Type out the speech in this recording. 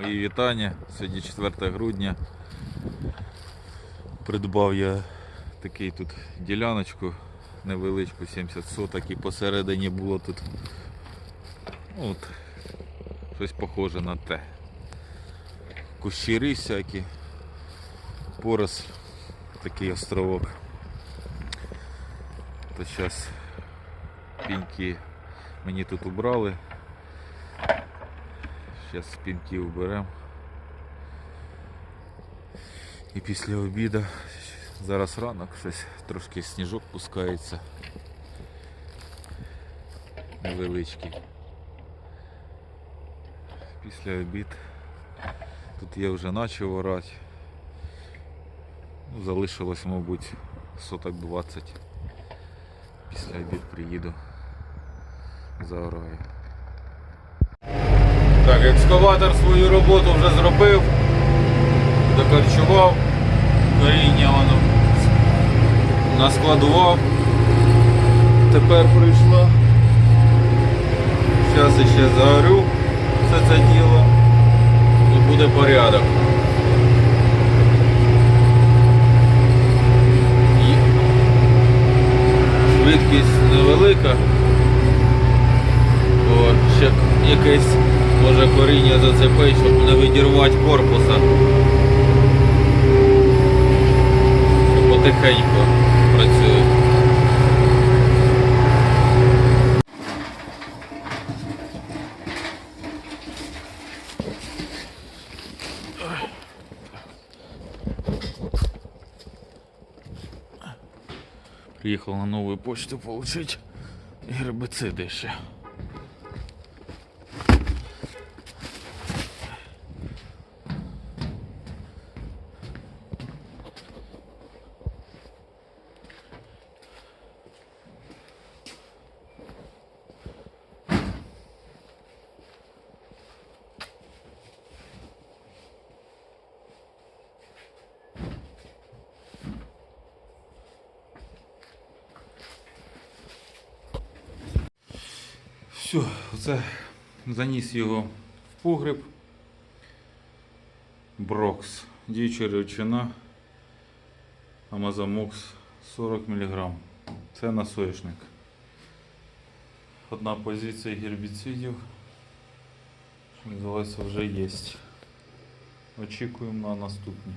Мої вітання. Сьогодні 4 грудня. Придбав я такий тут діляночку невеличку, 70 соток і посередині було тут ну, от, щось похоже на те. Кущири всякі, порос, такий островок. То зараз піньки мені тут убрали. Зараз пінки уберемо. І після обіду, зараз ранок, щось трошки сніжок пускається. Невеличкий. Після обід. Тут я вже почав орати. Ну, залишилось, мабуть, соток 20. Після обід приїду. Заораю. Так, екскаватор свою роботу вже зробив, докорчував, коріння воно наскладував. Тепер прийшла. Зараз ще загорю все це діло і буде порядок. Швидкість невелика, бо ще якесь може коріння зацепить, щоб не відірвати корпуса. Потихеньку працює. Приїхав на нову почту получить гербициди ще. Все, це заніс його в погреб. Брокс. Діюча речовина. Амазомокс 40 мг. Це на соняшник. Одна позиція гербіцидів. Називається вже є. Очікуємо на наступні.